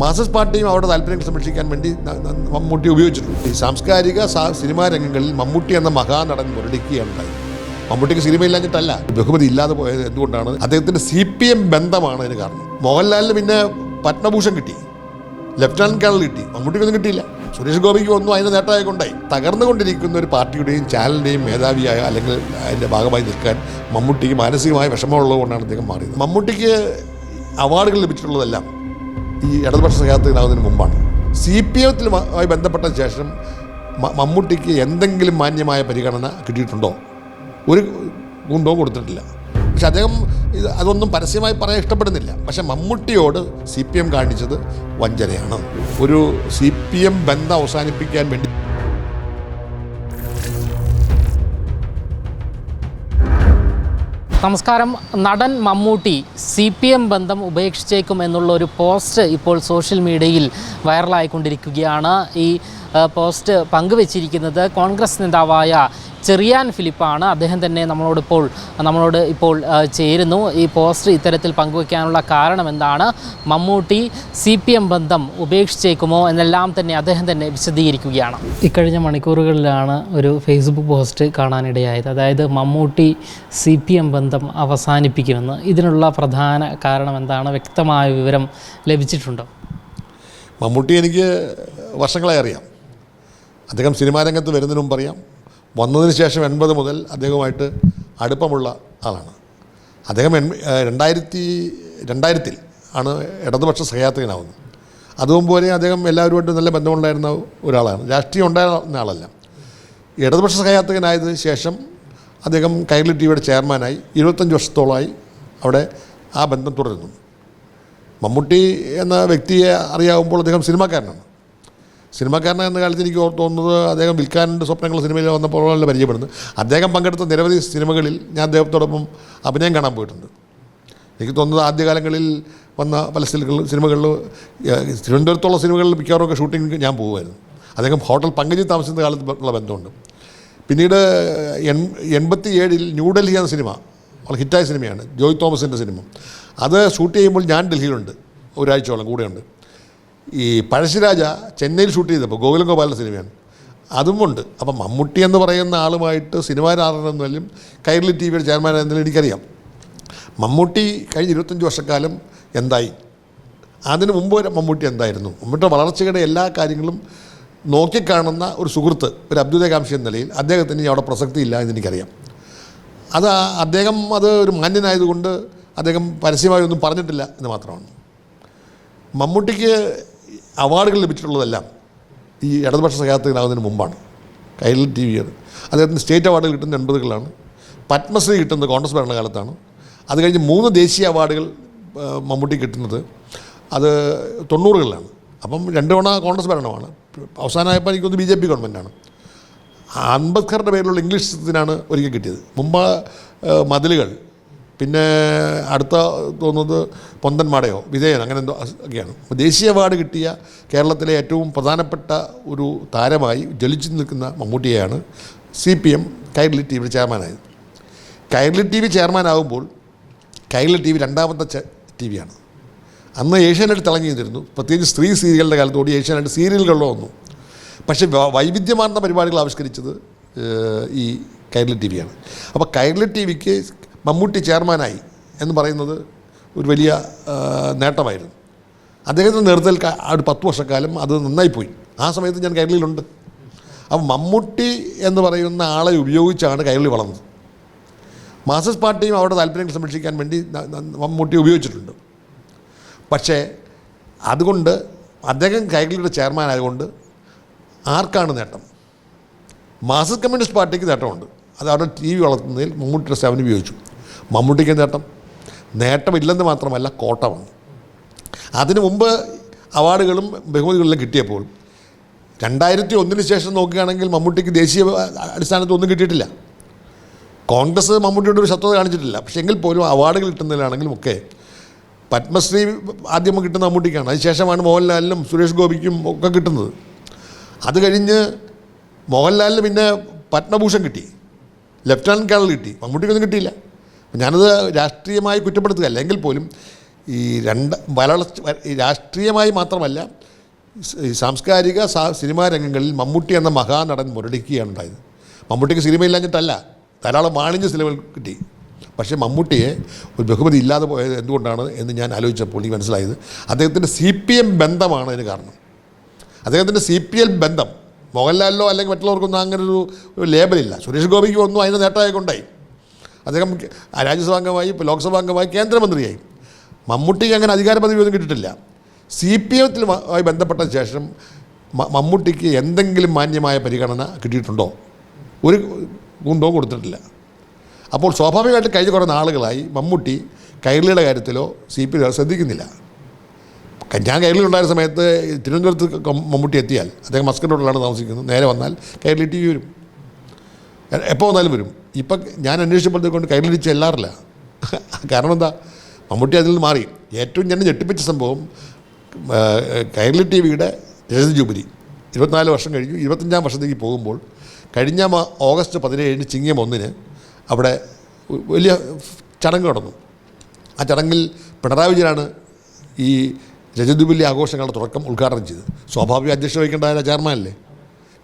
Marxist പാർട്ടിയും അവരുടെ താല്പര്യങ്ങൾ സംരക്ഷിക്കാൻ വേണ്ടി മമ്മൂട്ടി ഉപയോഗിച്ചിട്ടുണ്ട്. ഈ സാംസ്കാരിക സിനിമാ രംഗങ്ങളിൽ മമ്മൂട്ടി എന്ന മഹാനടൻ മുരടിക്കുകയുണ്ടായി മമ്മൂട്ടിക്ക് സിനിമയില്ലാഞ്ഞിട്ടല്ല ബഹുമതി ഇല്ലാതെ പോയത് എന്തുകൊണ്ടാണ്? അദ്ദേഹത്തിന്റെ സി പി എം ബന്ധമാണ് അതിന് കാരണം. മോഹൻലാലിന് പിന്നെ പത്മഭൂഷൺ കിട്ടി. ലെഫ്റ്റനന്റ് കേണൽ കിട്ടി. മമ്മൂട്ടിക്കൊന്നും കിട്ടിയില്ല. സുരേഷ് ഗോപിക്ക് ഒന്നും അതിന് നേട്ടമായി കൊണ്ടായി തകർന്നുകൊണ്ടിരിക്കുന്ന ഒരു പാർട്ടിയുടെയും ചാനലിന്റെയും മേധാവിയായ അല്ലെങ്കിൽ അതിന്റെ ഭാഗമായി നിൽക്കാൻ മമ്മൂട്ടിക്ക് മാനസികമായ വിഷമമുള്ളത് കൊണ്ടാണ് അദ്ദേഹം മാറിയത്. മമ്മൂട്ടിക്ക് അവാർഡുകൾ ലഭിച്ചിട്ടുള്ളതെല്ലാം ഈ ഇടതുപക്ഷ സഖ്യാത്തിനാകുന്നതിന് മുമ്പാണ്. സി പി എമ്മിലുമായി ബന്ധപ്പെട്ട ശേഷം മമ്മൂട്ടിക്ക് എന്തെങ്കിലും മാന്യമായ പരിഗണന കിട്ടിയിട്ടുണ്ടോ? ഒരു ഗുണ്ടോ കൊടുത്തിട്ടില്ല. പക്ഷെ അദ്ദേഹം ഇത് അതൊന്നും പരസ്യമായി പറയാൻ ഇഷ്ടപ്പെടുന്നില്ല. പക്ഷെ മമ്മൂട്ടിയോട് സി പി എം കാണിച്ചത് വഞ്ചനയാണ്. ഒരു സി പി എം ബന്ധം അവസാനിപ്പിക്കാൻ വേണ്ടി നമസ്കാരം. നടൻ മമ്മൂട്ടി സി പി എം ബന്ധം ഉപേക്ഷിച്ചേക്കും എന്നുള്ള ഒരു പോസ്റ്റ് ഇപ്പോൾ സോഷ്യൽ മീഡിയയിൽ വൈറലായിക്കൊണ്ടിരിക്കുകയാണ്. ഈ പോസ്റ്റ് പങ്കുവച്ചിരിക്കുന്നത് കോൺഗ്രസ് നേതാവായ ചെറിയാൻ ഫിലിപ്പാണ്. അദ്ദേഹം തന്നെ നമ്മളോടിപ്പോൾ നമ്മളോട് ഇപ്പോൾ ചേരുന്നു. ഈ പോസ്റ്റർ ഇത്തരത്തിൽ പങ്കുവയ്ക്കാനുള്ള കാരണം എന്താണ്? മമ്മൂട്ടി സി പി എം ബന്ധം ഉപേക്ഷിച്ചേക്കുമോ എന്നെല്ലാം തന്നെ അദ്ദേഹം തന്നെ വിശദീകരിക്കുകയാണ്. ഇക്കഴിഞ്ഞ മണിക്കൂറുകളിലാണ് ഒരു ഫേസ്ബുക്ക് പോസ്റ്റ് കാണാനിടയായത്. അതായത് മമ്മൂട്ടി സി പി എം ബന്ധം അവസാനിപ്പിക്കുമെന്ന്. ഇതിനുള്ള പ്രധാന കാരണം എന്താണ്? വ്യക്തമായ വിവരം ലഭിച്ചിട്ടുണ്ടോ? മമ്മൂട്ടി എനിക്ക് വർഷങ്ങളായി അറിയാം. അദ്ദേഹം സിനിമാ രംഗത്ത് പറയാം വന്നതിന് ശേഷം എൺപത് മുതൽ അദ്ദേഹവുമായിട്ട് അടുപ്പമുള്ള ആളാണ്. അദ്ദേഹം എൺ രണ്ടായിരത്തി രണ്ടായിരത്തിൽ ആണ് ഇടതുപക്ഷ സഹയാത്രികനാവുന്നത്. അതുമുമ്പ് വരെ അദ്ദേഹം എല്ലാവരുമായിട്ട് നല്ല ബന്ധമുണ്ടായിരുന്ന ഒരാളാണ്. രാഷ്ട്രീയം ഉണ്ടായിരുന്ന ആളല്ല. ഇടതുപക്ഷ സഹയാത്രികനായതിനു ശേഷം അദ്ദേഹം കൈരളി ടി വിയുടെ ചെയർമാനായി ഇരുപത്തഞ്ച് വർഷത്തോളമായി അവിടെ ആ ബന്ധം തുടരുന്നു. മമ്മൂട്ടി എന്ന വ്യക്തിയെ അറിയാവുമ്പോൾ അദ്ദേഹം സിനിമാക്കാരനാണ്. സിനിമാക്കാരൻ എന്ന കാലത്ത് എനിക്ക് തോന്നുന്നത് അദ്ദേഹം വിൽക്കാനുണ്ട് സ്വപ്നങ്ങൾ സിനിമയിൽ വന്നപ്പോഴല്ല പരിചയപ്പെടുന്നത്. അദ്ദേഹം പങ്കെടുത്ത നിരവധി സിനിമകളിൽ ഞാൻ അദ്ദേഹത്തോടൊപ്പം അഭിനയം കാണാൻ പോയിട്ടുണ്ട്. എനിക്ക് തോന്നുന്നത് ആദ്യകാലങ്ങളിൽ വന്ന പല സിനിമകളിൽ സിനിമകളിൽ തിരുവനന്തപുരത്തുള്ള സിനിമകളിൽ മിക്കവാറുമൊക്കെ ഷൂട്ടിങ്ങിന് ഞാൻ പോകുമായിരുന്നു അദ്ദേഹം ഹോട്ടൽ പങ്കജി താമസിക്കുന്ന കാലത്ത് ഉള്ള ബന്ധമുണ്ട്. പിന്നീട് എൺ എൺപത്തി ഏഴിൽ ന്യൂഡൽഹി എന്ന സിനിമ വളരെ ഹിറ്റായ സിനിമയാണ് ജോയ് തോമസിന്റെ സിനിമ. അത് ഷൂട്ട് ചെയ്യുമ്പോൾ ഞാൻ ഡൽഹിയിലുണ്ട് ഒരാഴ്ചയോളം കൂടെയുണ്ട്. ഈ പഴശ്ശിരാജ ചെന്നൈയിൽ ഷൂട്ട് ചെയ്തപ്പോൾ ഗോകുലം ഗോപാലിന്റെ സിനിമയാണ് അതുമുണ്ട് അപ്പം മമ്മൂട്ടി എന്ന് പറയുന്ന ആളുമായിട്ട് സിനിമാരാണെന്നതിലും കൈരളി ടി വിയുടെ ചെയർമാൻ എന്നാലും എനിക്കറിയാം. മമ്മൂട്ടി കഴിഞ്ഞ ഇരുപത്തഞ്ച് വർഷക്കാലം എന്തായി? അതിന് മുമ്പ് വരെ മമ്മൂട്ടി എന്തായിരുന്നു? മമ്മൂട്ടിയുടെ വളർച്ചയുടെ എല്ലാ കാര്യങ്ങളും നോക്കിക്കാണുന്ന ഒരു സുഹൃത്ത് ഒരു അഭ്യുദയകാംക്ഷി എന്ന നിലയിൽ അദ്ദേഹത്തിന് അവിടെ പ്രസക്തിയില്ല എന്ന് എനിക്കറിയാം. അത് അദ്ദേഹം അത് ഒരു മാന്യനായതുകൊണ്ട് അദ്ദേഹം പരസ്യമായി ഒന്നും പറഞ്ഞിട്ടില്ല എന്ന് മാത്രമാണ്. മമ്മൂട്ടിക്ക് അവാർഡുകൾ ലഭിച്ചിട്ടുള്ളതെല്ലാം ഈ ഇടതുപക്ഷ സഹായത്തിനാകുന്നതിന് മുമ്പാണ്. കൈരളി ടി വിയാണ് അദ്ദേഹത്തിന് സ്റ്റേറ്റ് അവാർഡുകൾ കിട്ടുന്നത് എൺപതുകളാണ് പത്മശ്രീ കിട്ടുന്നത് കോൺഗ്രസ് ഭരണകാലത്താണ്. അത് കഴിഞ്ഞ് മൂന്ന് ദേശീയ അവാർഡുകൾ മമ്മൂട്ടി കിട്ടുന്നത് അത് തൊണ്ണൂറുകളിലാണ്. അപ്പം രണ്ട് തവണ കോൺഗ്രസ് ഭരണമാണ്. അവസാനമായപ്പോൾ എനിക്കൊന്ന് ബി ജെ പി ഗവൺമെന്റാണ് അംബേദ്കറുടെ പേരിലുള്ള ഇംഗ്ലീഷ് ചിത്രത്തിനാണ് ഒരിക്കൽ കിട്ടിയത്. മുമ്പ് മതിലുകൾ പിന്നെ അടുത്ത തോന്നുന്നത് പൊന്തന്മാടയോ വിജയൻ അങ്ങനെ എന്തോ ഒക്കെയാണ്. അപ്പോൾ ദേശീയ അവാർഡ് കിട്ടിയ കേരളത്തിലെ ഏറ്റവും പ്രധാനപ്പെട്ട ഒരു താരമായി ജ്വലിച്ചു നിൽക്കുന്ന മമ്മൂട്ടിയെയാണ് C P M Kairali T V ചെയർമാനായത്. Kairali T V ചെയർമാനാകുമ്പോൾ കൈരളി ടി വി രണ്ടാമത്തെ ടി വിയാണ്. അന്ന് ഏഷ്യാനെറ്റ് തിളങ്ങി നിന്നിരുന്നു പ്രത്യേകിച്ച് സ്ത്രീ സീരിയലുകളുടെ കാലത്തോടി ഏഷ്യാനെറ്റ് സീരിയലുകളിലോ വന്നു. പക്ഷേ വൈവിധ്യമാർന്ന പരിപാടികൾ ആവിഷ്കരിച്ചത് ഈ കൈരളി ടി വിയാണ്. അപ്പോൾ കൈരളി ടി വിക്ക് മമ്മൂട്ടി ചെയർമാനായി എന്ന് പറയുന്നത് ഒരു വലിയ നേട്ടമായിരുന്നു. അദ്ദേഹത്തിന്റെ നേതൃത്വത്തിൽ ഒരു പത്ത് വർഷക്കാലം അത് നന്നായിപ്പോയി. ആ സമയത്ത് ഞാൻ കൈരളിയിലുണ്ട് അപ്പം മമ്മൂട്ടി എന്ന് പറയുന്ന ആളെ ഉപയോഗിച്ചാണ് കൈരളി വളർന്നത്. മാർക്സിസ്റ്റ് പാർട്ടിയും അവരുടെ താല്പര്യങ്ങൾ സംരക്ഷിക്കാൻ വേണ്ടി മമ്മൂട്ടി ഉപയോഗിച്ചിട്ടുണ്ട്. പക്ഷേ അതുകൊണ്ട് അദ്ദേഹം കൈരളിയുടെ ചെയർമാൻ ആയതുകൊണ്ട് ആർക്കാണ് നേട്ടം? മാർക്സിസ്റ്റ് കമ്മ്യൂണിസ്റ്റ് പാർട്ടിക്ക് നേട്ടമുണ്ട്. അത് അവരുടെ ടി വി വളർത്തുന്നതിൽ മമ്മൂട്ടിയുടെ സേവനം ഉപയോഗിച്ചു. മമ്മൂട്ടിക്ക് നേട്ടം. നേട്ടമില്ലെന്ന് മാത്രമല്ല കോട്ടമാണ് അതിനു മുമ്പ് അവാർഡുകളും ബഹുമതികളിലും കിട്ടിയപ്പോൾ രണ്ടായിരത്തി ഒന്നിന് ശേഷം നോക്കുകയാണെങ്കിൽ മമ്മൂട്ടിക്ക് ദേശീയ അടിസ്ഥാനത്തിൽ ഒന്നും കിട്ടിയിട്ടില്ല. കോൺഗ്രസ് മമ്മൂട്ടിയുടെ ഒരു ശത്രുത കാണിച്ചിട്ടില്ല. പക്ഷേ എങ്കിൽ പോലും അവാർഡുകൾ കിട്ടുന്നതിലാണെങ്കിലും ഒക്കെ പത്മശ്രീ ആദ്യം കിട്ടുന്ന മമ്മൂട്ടിക്കാണ്. അതിനുശേഷമാണ് മോഹൻലാലിനും സുരേഷ് ഗോപിക്കും ഒക്കെ കിട്ടുന്നത്. അത് കഴിഞ്ഞ് മോഹൻലാലിന് പിന്നെ പത്മഭൂഷൺ കിട്ടി. ലെഫ്റ്റനന്റ് കേണൽ കിട്ടി. മമ്മൂട്ടിക്കൊന്നും കിട്ടിയില്ല. ഞാനത് രാഷ്ട്രീയമായി കുറ്റപ്പെടുത്തുകയല്ല എങ്കിൽ പോലും ഈ രണ്ട് വളർച്ച രാഷ്ട്രീയമായി മാത്രമല്ല സാംസ്കാരിക സിനിമാ രംഗങ്ങളിൽ മമ്മൂട്ടി എന്ന മഹാനടൻ മുരടിക്കുകയാണ് ഉണ്ടായത്. മമ്മൂട്ടിക്ക് സിനിമയില്ലാഞ്ഞിട്ടല്ല ധാരാളം വാണിജ്യ സിനിമകൾ കിട്ടി. പക്ഷേ മമ്മൂട്ടിയെ ഒരു ബഹുമതി ഇല്ലാതെ പോയത് എന്തുകൊണ്ടാണ് എന്ന് ഞാൻ ആലോചിച്ചപ്പോൾ എനിക്ക് മനസ്സിലായത് അദ്ദേഹത്തിന്റെ സി പി എം ബന്ധമാണ് അതിന് കാരണം. അദ്ദേഹത്തിന്റെ സി പി എൽ ബന്ധം മോഹൻലാലിലോ അല്ലെങ്കിൽ മറ്റുള്ളവർക്കൊന്നും അങ്ങനെ ഒരു ലേബലില്ല. സുരേഷ് ഗോപിക്ക് ഒന്നും അതിന് നേട്ടമായി കൊണ്ടായി അദ്ദേഹം രാജ്യസഭാംഗമായി ഇപ്പോൾ ലോക്സഭാംഗമായി കേന്ദ്രമന്ത്രിയായി. മമ്മൂട്ടിക്ക് അങ്ങനെ അധികാര പദവിയൊന്നും കിട്ടിയിട്ടില്ല. സി പി എമ്മിലുമായി ബന്ധപ്പെട്ട ശേഷം മമ്മൂട്ടിക്ക് എന്തെങ്കിലും മാന്യമായ പരിഗണന കിട്ടിയിട്ടുണ്ടോ? ഒരു ഗുണ്ടോ കൊടുത്തിട്ടില്ല. അപ്പോൾ സ്വാഭാവികമായിട്ട് കഴിഞ്ഞ കുറേ നാളുകളായി മമ്മൂട്ടി കൈരളിയുടെ കാര്യത്തിലോ സി പി ശ്രദ്ധിക്കുന്നില്ല. ഞാൻ കൈരളിലുണ്ടായ സമയത്ത് തിരുവനന്തപുരത്ത് മമ്മൂട്ടി എത്തിയാൽ അദ്ദേഹം മസ്കറ്റ് താമസിക്കുന്നത്. നേരെ വന്നാൽ കൈരളി ടി വി വരും. എപ്പോൾ വന്നാലും വരും. ഇപ്പം ഞാൻ അന്വേഷിച്ചപ്പോഴത്തേക്കൊണ്ട് കൈരളി ചെല്ലാറില്ല കാരണം എന്താ? മമ്മൂട്ടി അതിൽ നിന്ന് മാറി. ഏറ്റവും ഞാൻ ഞെട്ടിപ്പിച്ച സംഭവം കൈരളി ടി വിയുടെ രജത ജൂബിലി. ഇരുപത്തിനാല് വർഷം കഴിഞ്ഞു. ഇരുപത്തഞ്ചാം വർഷത്തേക്ക് പോകുമ്പോൾ കഴിഞ്ഞ ഓഗസ്റ്റ് പതിനേഴിന് ചിങ്ങം ഒന്നിന് അവിടെ വലിയ ചടങ്ങ് നടന്നു. ആ ചടങ്ങിൽ പിണറായി വിജയനാണ് ഈ രജതജൂബിലി ആഘോഷങ്ങളുടെ തുടക്കം ഉദ്ഘാടനം ചെയ്തത്. സ്വാഭാവിക അധ്യക്ഷ വഹിക്കേണ്ട ചെയർമാനല്ലേ?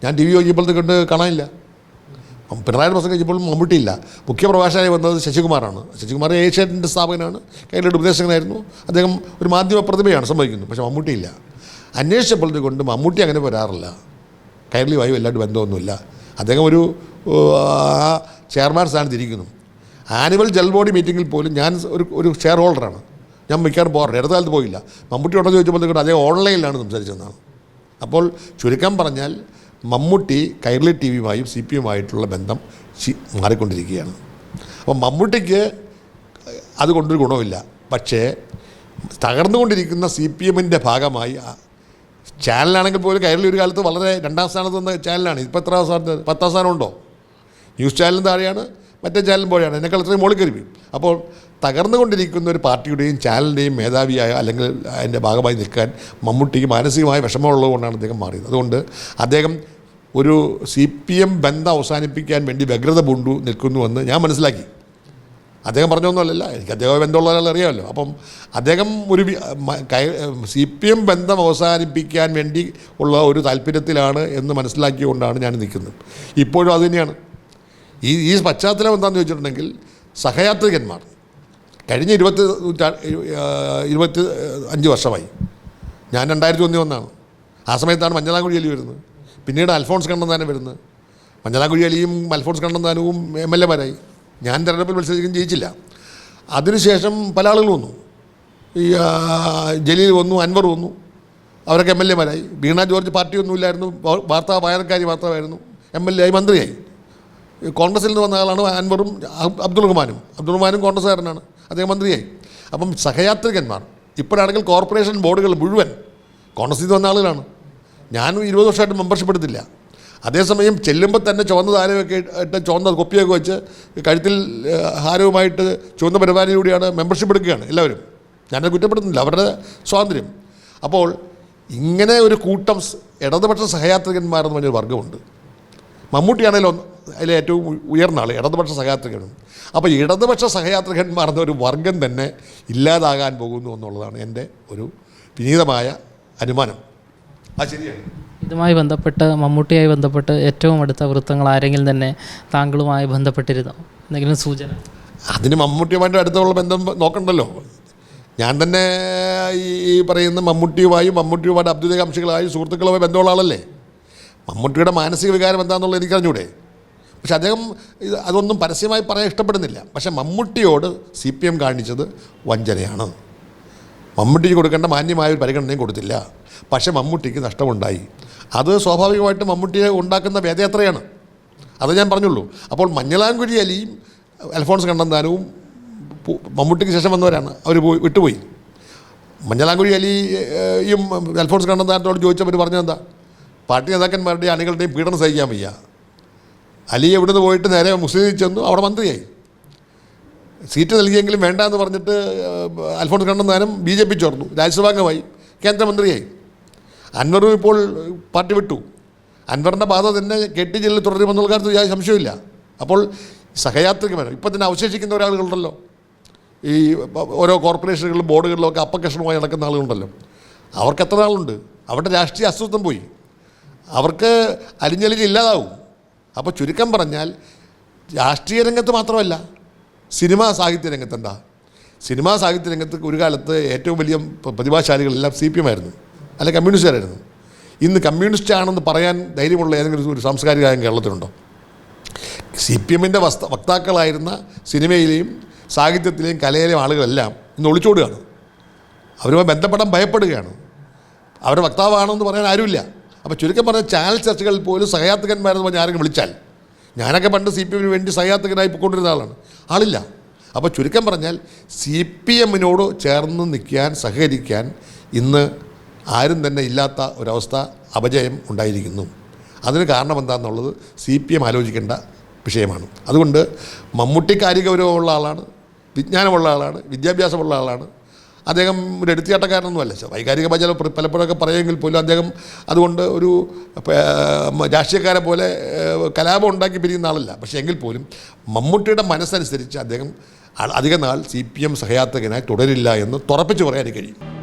ഞാൻ ടി വി നോക്കിയപ്പോഴത്തേക്ക് കൊണ്ട് കാണാനില്ല. പിണറായി പ്രസംഗം കഴിഞ്ഞപ്പോൾ മമ്മൂട്ടിയില്ല. മുഖ്യപ്രഭാഷകനായി വന്നത് ശശികുമാറാണ്. ശശികുമാർ ഏഷ്യാനെറ്റിന്റെ സ്ഥാപകനാണ്. കേരളയുടെ ഉപദേശകനായിരുന്നു. അദ്ദേഹം ഒരു മാധ്യമ പ്രതിഭയാണ് സംഭവിക്കുന്നു പക്ഷേ മമ്മൂട്ടിയില്ല. അന്വേഷിച്ചപ്പോഴത്തെ കൊണ്ട് മമ്മൂട്ടി അങ്ങനെ വരാറില്ല. കൈരളിയുമായി വല്ലാണ്ട് ബന്ധമൊന്നുമില്ല. അദ്ദേഹം ഒരു ആ, ചെയർമാൻ സ്ഥാനത്ത് ഇരിക്കുന്നു. ആനുവൽ ജൽ ബോഡി മീറ്റിങ്ങിൽ പോലും ഞാൻ ഒരു ഒരു ഷെയർ ഹോൾഡറാണ്. ഞാൻ മിക്കവാറും പോകാറുണ്ട്. ഇടത് കാലത്ത് പോയില്ല. മമ്മൂട്ടി ഉണ്ടെന്ന് ചോദിച്ചപ്പോൾ അദ്ദേഹം ഓൺലൈനിലാണ് സംസാരിച്ചതെന്നാണ്. അപ്പോൾ ചുരുക്കം പറഞ്ഞാൽ മമ്മൂട്ടി കൈരളി ടി വിയുമായും സി പി എമ്മുമായിട്ടുള്ള ബന്ധം മാറിക്കൊണ്ടിരിക്കുകയാണ്. അപ്പോൾ മമ്മൂട്ടിക്ക് അതുകൊണ്ടൊരു ഗുണമില്ല. പക്ഷേ തകർന്നുകൊണ്ടിരിക്കുന്ന സി പി എമ്മിന്റെ ഭാഗമായി ചാനലാണെങ്കിൽ പോലും കൈരളി ഒരു കാലത്ത് വളരെ രണ്ടാം സ്ഥാനത്ത് നിന്ന ചാനലാണ്. ഇപ്പോൾ എത്ര സ്ഥാനത്ത്? പത്താം സ്ഥാനം ഉണ്ടോ? ന്യൂസ് ചാനലും താഴെയാണ് മറ്റേ ചാനലും പോലെയാണ്. എന്നെക്കാൾ ഇത്രയും മോളിക്കരുവി അപ്പോൾ തകർന്നുകൊണ്ടിരിക്കുന്ന ഒരു പാർട്ടിയുടെയും ചാനലിന്റെയും മേധാവിയായ അല്ലെങ്കിൽ അതിന്റെ ഭാഗമായി നിൽക്കാൻ മമ്മൂട്ടിക്ക് മാനസികമായ വിഷമമുള്ളതുകൊണ്ടാണ് അദ്ദേഹം മാറിയത്. അതുകൊണ്ട് അദ്ദേഹം ഒരു സി പി എം ബന്ധം അവസാനിപ്പിക്കാൻ വേണ്ടി വ്യഗ്രത പൂണ്ടു നിൽക്കുന്നുവെന്ന് ഞാൻ മനസ്സിലാക്കി. അദ്ദേഹം പറഞ്ഞൊന്നുമല്ലല്ല എനിക്ക് അദ്ദേഹം ബന്ധമുള്ള ഒരാൾ അറിയാമല്ലോ. അപ്പം അദ്ദേഹം ഒരു സി പി എം ബന്ധം അവസാനിപ്പിക്കാൻ വേണ്ടി ഉള്ള ഒരു താല്പര്യത്തിലാണ് എന്ന് മനസ്സിലാക്കിയുകൊണ്ടാണ് ഞാൻ നിൽക്കുന്നത്. ഇപ്പോഴും അതുതന്നെയാണ് ഈ ഈ പശ്ചാത്തലം എന്താണെന്ന് ചോദിച്ചിട്ടുണ്ടെങ്കിൽ സഹയാത്രികന്മാർ. കഴിഞ്ഞ ഇരുപത്തി ഇരുപത്തി അഞ്ച് വർഷമായി. ഞാൻ രണ്ടായിരത്തി ഒന്നി ഒന്നാണ് ആ സമയത്താണ് മഞ്ഞളാംകുഴി അലി വരുന്നത്. പിന്നീട് അൽഫോൺസ് കണ്ണന്താനം വരുന്നത്. മഞ്ഞളാംകുഴി അലിയും അൽഫോൺസ് കണ്ണന്താനവും എം എൽ എമാരായി. ഞാൻ തെരഞ്ഞെടുപ്പിൽ മത്സരിക്കും ജയിച്ചില്ല. അതിനുശേഷം പല ആളുകൾ വന്നു. ഈ ജലീൽ വന്നു അൻവർ വന്നു. അവരൊക്കെ എം എൽ എമാരായി വീണ ജോർജ് പാർട്ടിയൊന്നുമില്ലായിരുന്നു. വാർത്താ വായനക്കാരി മാത്രമായിരുന്നു. എം എൽ എ ആയി മന്ത്രിയായി. കോൺഗ്രസിൽ നിന്ന് വന്ന ആളാണ് അൻവറും അബ്- അബ്ദുൾ റഹ്മാനും. അബ്ദുൾ റഹ്മാനും കോൺഗ്രസ്സുകാരനാണ്. അദ്ദേഹം മന്ത്രിയായി. അപ്പം സഹയാത്രികന്മാർ ഇപ്പോഴാണെങ്കിൽ കോർപ്പറേഷൻ ബോർഡുകൾ മുഴുവൻ കോൺഗ്രസ് ഇത് വന്ന ആളുകളാണ്. ഞാനും ഇരുപത് വർഷമായിട്ട് മെമ്പർഷിപ്പ് എടുത്തില്ല. അതേസമയം ചെല്ലുമ്പോൾ തന്നെ ചുവന്ന താരമൊക്കെ ഇട്ട് ചുവന്ന കൊപ്പിയൊക്കെ വെച്ച് കഴുത്തിൽ ഹാരവുമായിട്ട് ചുവന്ന പരിപാടിയിലൂടെയാണ് മെമ്പർഷിപ്പ് എടുക്കുകയാണ് എല്ലാവരും. ഞാനത് കുറ്റപ്പെടുത്തുന്നില്ല അവരുടെ സ്വാതന്ത്ര്യം. അപ്പോൾ ഇങ്ങനെ ഒരു കൂട്ടം ഇടതുപക്ഷ സഹയാത്രികന്മാരെന്ന് പറഞ്ഞൊരു വർഗമുണ്ട്. മമ്മൂട്ടിയാണല്ലോ അതിലെ ഏറ്റവും ഉയർന്ന ആൾ ഇടതുപക്ഷ സഹയാത്രികനും. അപ്പോൾ ഇടതുപക്ഷ സഹയാത്രികന്മാർ എന്ന ഒരു വർഗം തന്നെ ഇല്ലാതാകാൻ പോകുന്നു എന്നുള്ളതാണ് എന്റെ ഒരു വിനീതമായ അനുമാനം. ആ ശരിയാണ്. ഇതുമായി ബന്ധപ്പെട്ട് മമ്മൂട്ടിയായി ബന്ധപ്പെട്ട് ഏറ്റവും അടുത്ത വൃത്തങ്ങൾ ആരെങ്കിലും തന്നെ താങ്കളുമായി ബന്ധപ്പെട്ടിരുന്നു? എന്തെങ്കിലും സൂചന? അതിന് മമ്മൂട്ടിയുമായിട്ട് അടുത്തുള്ള ബന്ധം നോക്കണ്ടല്ലോ. ഞാൻ തന്നെ ഈ പറയുന്ന മമ്മൂട്ടിയുമായും മമ്മൂട്ടിയുമായിട്ട് അഭ്യുദയകാംക്ഷികളായും സുഹൃത്തുക്കളുമായി ബന്ധമുള്ള ആളല്ലേ. മമ്മൂട്ടിയുടെ മാനസിക വികാരം എന്താണെന്നുള്ളത് എനിക്കറിഞ്ഞൂടെ. പക്ഷെ അദ്ദേഹം ഇത് അതൊന്നും പരസ്യമായി പറയാൻ ഇഷ്ടപ്പെടുന്നില്ല. പക്ഷേ മമ്മൂട്ടിയോട് സി പി എം കാണിച്ചത് വഞ്ചനയാണ്. മമ്മൂട്ടിക്ക് കൊടുക്കേണ്ട മാന്യമായ ഒരു പരിഗണനയും കൊടുത്തില്ല. പക്ഷേ മമ്മൂട്ടിക്ക് നഷ്ടമുണ്ടായി. അത് സ്വാഭാവികമായിട്ട് മമ്മൂട്ടിയെ ഉണ്ടാക്കുന്ന വേദയാത്രയാണ്. അത് ഞാൻ പറഞ്ഞുള്ളൂ. അപ്പോൾ മഞ്ഞളാംകുഴി അലിയും അൽഫോൺസ് കണ്ണന്താനവും മമ്മൂട്ടിക്ക് ശേഷം വന്നവരാണ്. അവർ പോയി വിട്ടുപോയി. മഞ്ഞളാംകുഴി അലിയും അൽഫോൺസ് കണ്ണന്താനത്തോട് ചോദിച്ചവർ പറഞ്ഞതെന്താ? പാർട്ടി നേതാക്കന്മാരുടെയും അണികളുടെയും പീഡനം സഹിക്കാൻ വയ്യ. അലി എവിടുന്ന് പോയിട്ട് നേരെ മുസ്ലിം ചെന്നു അവിടെ മന്ത്രിയായി. സീറ്റ് നൽകിയെങ്കിലും വേണ്ട എന്ന് പറഞ്ഞിട്ട് അൽഫോൺസ് കണ്ണൻ നേരം ബി ജെ പി ചേർന്നു രാജ്യസഭാംഗമായി കേന്ദ്രമന്ത്രിയായി. അൻവറും ഇപ്പോൾ പാർട്ടി വിട്ടു. അൻവറിന്റെ ബാധ തന്നെ കെ ടി ജലീൽ തുടരുമെന്നുള്ള കാര്യത്തിൽ യാതൊരു സംശയമില്ല അപ്പോൾ സഹയാത്രികമാണ് ഇപ്പം തന്നെ അവശേഷിക്കുന്ന ഒരാളുകളുണ്ടല്ലോ. ഈ ഓരോ കോർപ്പറേഷനുകളിലും ബോർഡുകളിലും ഒക്കെ അപ്പകഷണമായി നടക്കുന്ന ആളുകളുണ്ടല്ലോ. അവർക്ക് എത്ര ആളുണ്ട് അവരുടെ രാഷ്ട്രീയ അസ്വസ്ഥം പോയി. അവർക്ക് അലിഞ്ഞലിഞ്ഞ് ഇല്ലാതാവും. അപ്പോൾ ചുരുക്കം പറഞ്ഞാൽ രാഷ്ട്രീയ രംഗത്ത് മാത്രമല്ല സിനിമാ സാഹിത്യ രംഗത്തുണ്ടാ സിനിമാ സാഹിത്യ രംഗത്ത് ഒരു കാലത്ത് ഏറ്റവും വലിയ പ്രതിഭാശാലികളെല്ലാം സി പി എം ആയിരുന്നു അല്ലെ കമ്മ്യൂണിസ്റ്റുകാരായിരുന്നു. ഇന്ന് കമ്മ്യൂണിസ്റ്റ് ആണെന്ന് പറയാൻ ധൈര്യമുള്ള ഏതെങ്കിലും ഒരു സാംസ്കാരിക കാര്യം കേരളത്തിലുണ്ടോ? സി പി എമ്മിന്റെ വസ്ത വക്താക്കളായിരുന്ന സിനിമയിലെയും സാഹിത്യത്തിലെയും കലയിലെയും ആളുകളെല്ലാം ഇന്ന് ഒളിച്ചോടുകയാണ്. അവരുമായി ബന്ധപ്പെടാൻ ഭയപ്പെടുകയാണ്. അവരുടെ വക്താവാണെന്ന് പറയാൻ ആരുമില്ല. അപ്പോൾ ചുരുക്കം പറഞ്ഞ ചാനൽ ചർച്ചകളിൽ പോലും സഹയാത്രികന്മാരെന്ന് പറഞ്ഞാൽ ആരെങ്കിലും വിളിച്ചാൽ ഞാനൊക്കെ പണ്ട് സി പി എമ്മിന് വേണ്ടി സഹയാത്രികനായി പോയിക്കൊണ്ടിരുന്ന ആളാണ്. ആളില്ല. അപ്പോൾ ചുരുക്കം പറഞ്ഞാൽ സി പി എമ്മിനോട് ചേർന്ന് നിൽക്കാൻ സഹകരിക്കാൻ ഇന്ന് ആരും തന്നെ ഇല്ലാത്ത ഒരവസ്ഥ അപജയം ഉണ്ടായിരിക്കുന്നു. അതിന് കാരണം എന്താണെന്നുള്ളത് സി പി എം ആലോചിക്കേണ്ട വിഷയമാണ്. അതുകൊണ്ട് മമ്മൂട്ടി കാര്യഗൗരവമുള്ള ആളാണ് വിജ്ഞാനമുള്ള ആളാണ് വിദ്യാഭ്യാസമുള്ള ആളാണ് അദ്ദേഹം ഒരു എടുത്തിയാട്ടക്കാരനൊന്നും അല്ല. വൈകാരിക ബജല പലപ്പോഴൊക്കെ പറയുമെങ്കിൽ പോലും അദ്ദേഹം അതുകൊണ്ട് ഒരു രാഷ്ട്രീയക്കാരെ പോലെ കലാപം ഉണ്ടാക്കി പിരിയുന്ന ആളല്ല. പക്ഷേ എങ്കിൽ പോലും മമ്മൂട്ടിയുടെ മനസ്സനുസരിച്ച് അദ്ദേഹം അധിക നാൾ സി പി എം സഹയാത്രികനായി തുടരില്ല എന്ന് തുറപ്പിച്ച് പറയാൻ കഴിയും.